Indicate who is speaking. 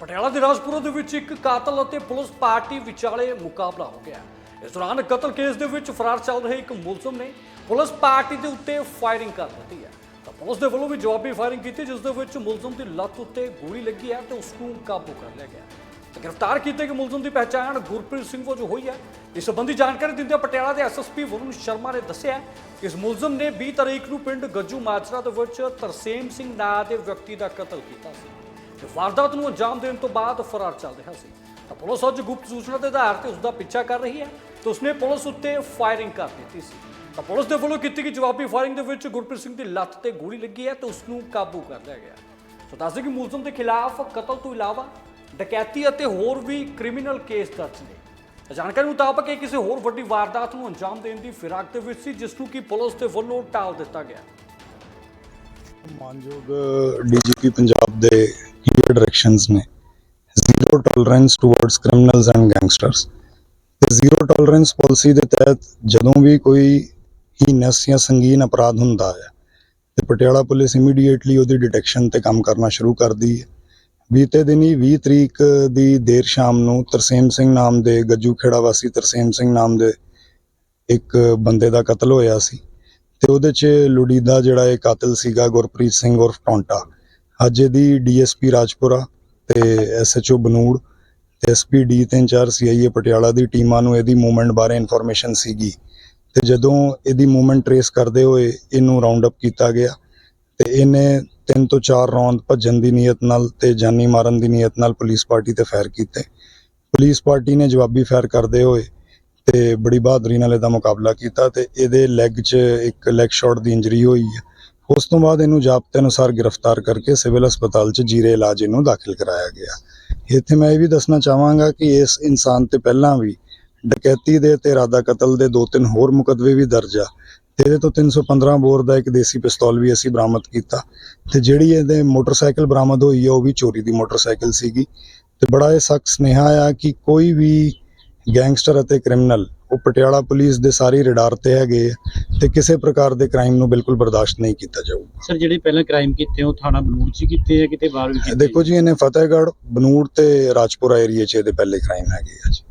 Speaker 1: ਪਟਿਆਲਾ ਦੇ ਰਾਜਪੁਰਾ ਦੇ ਵਿੱਚ ਇੱਕ ਕਾਤਲ ਅਤੇ ਪੁਲਿਸ ਪਾਰਟੀ ਵਿਚਾਲੇ ਮੁਕਾਬਲਾ ਹੋ ਗਿਆ। ਇਸ ਦੌਰਾਨ ਕਤਲ ਕੇਸ ਦੇ ਵਿੱਚ ਫਰਾਰ ਚੱਲ ਰਹੇ ਇੱਕ ਮੁਲਜ਼ਮ ਨੇ ਪੁਲਿਸ ਪਾਰਟੀ ਦੇ ਉੱਤੇ ਫਾਇਰਿੰਗ ਕਰ ਦਿੱਤੀ ਹੈ। ਤਾਂ ਪੁਲਿਸ ਦੇ ਵੱਲੋਂ ਵੀ ਜਵਾਬੀ ਫਾਇਰਿੰਗ ਕੀਤੀ, ਜਿਸ ਦੇ ਵਿੱਚ ਮੁਲਜ਼ਮ ਦੀ ਲੱਤ ਉੱਤੇ ਗੋਲੀ ਲੱਗੀ ਹੈ ਤੇ ਉਸ ਨੂੰ ਕਾਬੂ ਕਰ ਲਿਆ ਗਿਆ। ਤਾਂ ਗ੍ਰਿਫਤਾਰ ਕੀਤੇ ਗਏ ਮੁਲਜ਼ਮ ਦੀ ਪਹਿਚਾਣ ਗੁਰਪ੍ਰੀਤ ਸਿੰਘ ਵਜੋਂ ਹੋਈ ਹੈ। ਇਸ ਸੰਬੰਧੀ ਜਾਣਕਾਰੀ ਦਿੰਦਿਆਂ ਪਟਿਆਲਾ ਦੇ ਐਸਐਸਪੀ ਵਰੁਣ ਸ਼ਰਮਾ ਨੇ ਦੱਸਿਆ ਕਿ ਇਸ ਮੁਲਜ਼ਮ ਨੇ 20 ਤਾਰੀਖ ਨੂੰ ਪਿੰਡ ਗੱਜੂ ਮਾਜਰਾ ਦੇ ਵਿੱਚ ਤਰਸੇਮ ਸਿੰਘ ਨਾਂ ਦੇ ਵਿਅਕਤੀ ਦਾ ਕਤਲ ਕੀਤਾ ਸੀ। ਵਾਰਦਾਤ ਨੂੰ ਅੰਜਾਮ ਦੇਣ ਤੋਂ ਬਾਅਦ ਫਰਾਰ ਚੱਲ ਰਿਹਾ ਸੀ। ਤਾਂ ਪੁਲਿਸ ਅੱਜ ਗੁਪਤ ਸੂਚਨਾ ਦੇ ਆਧਾਰ ਤੇ ਉਸ ਦਾ ਪਿੱਛਾ ਕਰ ਰਹੀ ਹੈ ਤੇ ਉਸਨੇ ਪੁਲਿਸ ਉੱਤੇ ਫਾਇਰਿੰਗ ਕਰ ਦਿੱਤੀ ਸੀ। ਤਾਂ ਪੁਲਿਸ ਦੇ ਵੱਲੋਂ ਕੀਤੀ ਗਈ ਜਵਾਬੀ ਫਾਇਰਿੰਗ ਦੇ ਵਿੱਚ ਗੁਰਪ੍ਰੀਤ ਸਿੰਘ ਦੀ ਲੱਤ ਤੇ ਗੋਲੀ ਲੱਗੀ ਹੈ ਤੇ ਉਸ ਨੂੰ ਕਾਬੂ ਕਰ ਲਿਆ ਗਿਆ। ਸੋ ਦੱਸਦੇ ਕਿ ਮੁਲਜ਼ਮ ਦੇ ਖਿਲਾਫ ਕਤਲ ਤੋਂ ਇਲਾਵਾ ਡਕੈਤੀ ਅਤੇ ਹੋਰ ਵੀ ਕ੍ਰਿਮੀਨਲ ਕੇਸ ਦਰਜ ਨੇ। ਤਾਂ ਜਾਣਕਾਰੀ ਮੁਤਾਬਕ ਇਹ ਕਿਸੇ ਹੋਰ ਵੱਡੀ ਵਾਰਦਾਤ ਨੂੰ ਅੰਜਾਮ ਦੇਣ ਦੀ ਫਿਰਾਕ ਦੇ ਵਿੱਚ ਸੀ, ਜਿਸ ਨੂੰ ਕਿ ਪੁਲਿਸ ਦੇ ਵੱਲੋਂ ਟਾਲ ਦਿੱਤਾ ਗਿਆ।
Speaker 2: ਮਾਨਯੋਗ ਡੀਜੀਪੀ ਪੰਜਾਬ ਦੇ ਕਲੀਅਰ ਡਾਇਰੈਕਸ਼ਨਸ ਨੇ zero tolerance towards criminals and gangsters ਤੇ ਜ਼ੀਰੋ ਟੋਲਰੈਂਸ ਪਾਲਿਸੀ ਦੇ ਤਹਿਤ ਜਦੋਂ ਵੀ ਕੋਈ ਹੀਨਸ ਜਾਂ ਸੰਗੀਨ ਅਪਰਾਧ ਹੁੰਦਾ ਹੈ ਤੇ ਪਟਿਆਲਾ ਪੁਲਿਸ ਇਮੀਡੀਏਟਲੀ ਉਹਦੀ ਡਿਟੈਕਸ਼ਨ ਤੇ ਕੰਮ ਕਰਨਾ ਸ਼ੁਰੂ ਕਰਦੀ ਹੈ ਬੀਤੇ ਦਿਨੀ 20 ਤਰੀਕ ਦੀ ਦੇਰ ਸ਼ਾਮ ਨੂੰ ਤਰਸੇਮ ਸਿੰਘ ਨਾਮ ਦੇ ਗੱਜੂ ਖੇੜਾ ਵਾਸੀ ਤਰਸੇਮ ਸਿੰਘ ਨਾਮ ਦੇ ਇੱਕ ਬੰਦੇ ਦਾ ਕਤਲ ਹੋਇਆ ਸੀ ਤੇ ਉਹਦੇ ਚ ਲੁੜੀਦਾ ਜਿਹੜਾ ਇਹ ਕਾਤਲ ਸੀਗਾ ਗੁਰਪ੍ਰੀਤ ਸਿੰਘ ਉਰਫ ਟੌਂਟਾ ਅੱਜ ਇਹਦੀ ਡੀਐਸਪੀ ਰਾਜਪੁਰਾ ਤੇ ਐਸਐਚਓ ਬਨੂੜ ਤੇ ਐਸਪੀ ਡੀ ਤਿੰਨ ਚਾਰ ਸੀਆਈਏ ਪਟਿਆਲਾ ਦੀ ਟੀਮਾਂ ਨੂੰ ਇਹਦੀ ਮੂਵਮੈਂਟ ਬਾਰੇ ਇਨਫੋਰਮੇਸ਼ਨ ਸੀਗੀ। ਤੇ ਜਦੋਂ ਇਹਦੀ ਮੂਵਮੈਂਟ ਟਰੇਸ ਕਰਦੇ ਹੋਏ ਇਹਨੂੰ ਰਾਉਂਡ ਅਪ ਕੀਤਾ ਗਿਆ ਤੇ ਇਹਨੇ ਤਿੰਨ ਤੋਂ ਚਾਰ ਰੌਂਦ ਭੱਜਣ ਦੀ ਨੀਅਤ ਨਾਲ ਤੇ ਜਾਨੀ ਮਾਰਨ ਦੀ ਨੀਅਤ ਨਾਲ ਪੁਲਿਸ ਪਾਰਟੀ ਤੇ ਫਾਇਰ ਕੀਤੇ। ਪੁਲਿਸ ਪਾਰਟੀ ਨੇ ਜਵਾਬੀ ਫਾਇਰ ਕਰਦੇ ਹੋਏ ਤੇ ਬੜੀ ਬਹਾਦਰੀ ਨਾਲ ਇਹਦਾ ਮੁਕਾਬਲਾ ਕੀਤਾ ਤੇ ਇਹਦੇ ਲੈਗ 'ਚ ਇੱਕ ਲੈਗ ਸ਼ਾਟ ਦੀ ਇੰਜਰੀ ਹੋਈ ਹੈ। ਉਸ ਤੋਂ ਬਾਅਦ ਇਹਨੂੰ ਜ਼ਾਬਤੇ ਅਨੁਸਾਰ ਗ੍ਰਿਫਤਾਰ ਕਰਕੇ ਸਿਵਲ ਹਸਪਤਾਲ 'ਚ ਜੀਰੇ ਇਲਾਜ ਇਹਨੂੰ ਦਾਖਲ ਕਰਾਇਆ ਗਿਆ। ਇੱਥੇ ਮੈਂ ਇਹ ਵੀ ਦੱਸਣਾ ਚਾਹਾਂਗਾ ਕਿ ਇਸ ਇਨਸਾਨ ਤੇ ਪਹਿਲਾਂ ਵੀ ਡਕੈਤੀ ਦੇ ਤੇ ਇਰਾਦਾ ਕਤਲ ਦੇ ਦੋ ਤਿੰਨ ਹੋਰ ਮੁਕੱਦਮੇ ਵੀ ਦਰਜ ਆ। ਤੇ ਇਹਦੇ ਤੋਂ 315 ਬੋਰ ਦਾ ਇੱਕ ਦੇਸੀ ਪਿਸਤੌਲ ਵੀ ਅਸੀਂ ਬਰਾਮਦ ਕੀਤਾ। ਤੇ ਜਿਹੜੀ ਇਹਦੇ ਮੋਟਰਸਾਈਕਲ ਬਰਾਮਦ ਹੋਈ ਹੈ ਉਹ ਵੀ ਚੋਰੀ ਦੀ ਮੋਟਰਸਾਈਕਲ ਸੀਗੀ। ਤੇ ਬੜਾ ਇਹ ਸਖਤ ਸੁਨੇਹਾ ਆ ਕਿ ਕੋਈ ਵੀ ਗੈਂਗਸਟਰ ਅਤੇ ਕ੍ਰਿਮੀਨਲ ਉਹ ਪਟਿਆਲਾ ਪੁਲਿਸ ਦੇ ਸਾਰੀ ਰਡਾਰ ਤੇ ਹੈਗੇ ਆ ਤੇ ਕਿਸੇ ਪ੍ਰਕਾਰ ਦੇ ਕ੍ਰਾਈਮ ਨੂੰ ਬਿਲਕੁਲ ਬਰਦਾਸ਼ਤ ਨਹੀਂ ਕੀਤਾ ਜਾਊਗਾ।
Speaker 3: ਸਰ ਜਿਹੜੇ ਪਹਿਲਾਂ ਕ੍ਰਾਈਮ ਕੀਤੇ ਉਹ ਥਾਣਾ ਬਨੂੜ ਚ ਕੀਤੇ ਆ ਕਿਤੇ ਬਾਹਰ ਵੀ ਕੀਤੇ?
Speaker 2: ਦੇਖੋ ਜੀ ਇਹਨੇ ਫਤਿਹਗੜ੍ਹ ਬਨੂੜ ਤੇ ਰਾਜਪੁਰਾ ਏਰੀਆ 'ਚ ਇਹਦੇ ਪਹਿਲੇ ਕ੍ਰਾਈਮ ਹੈਗੇ ਆ ਜੀ।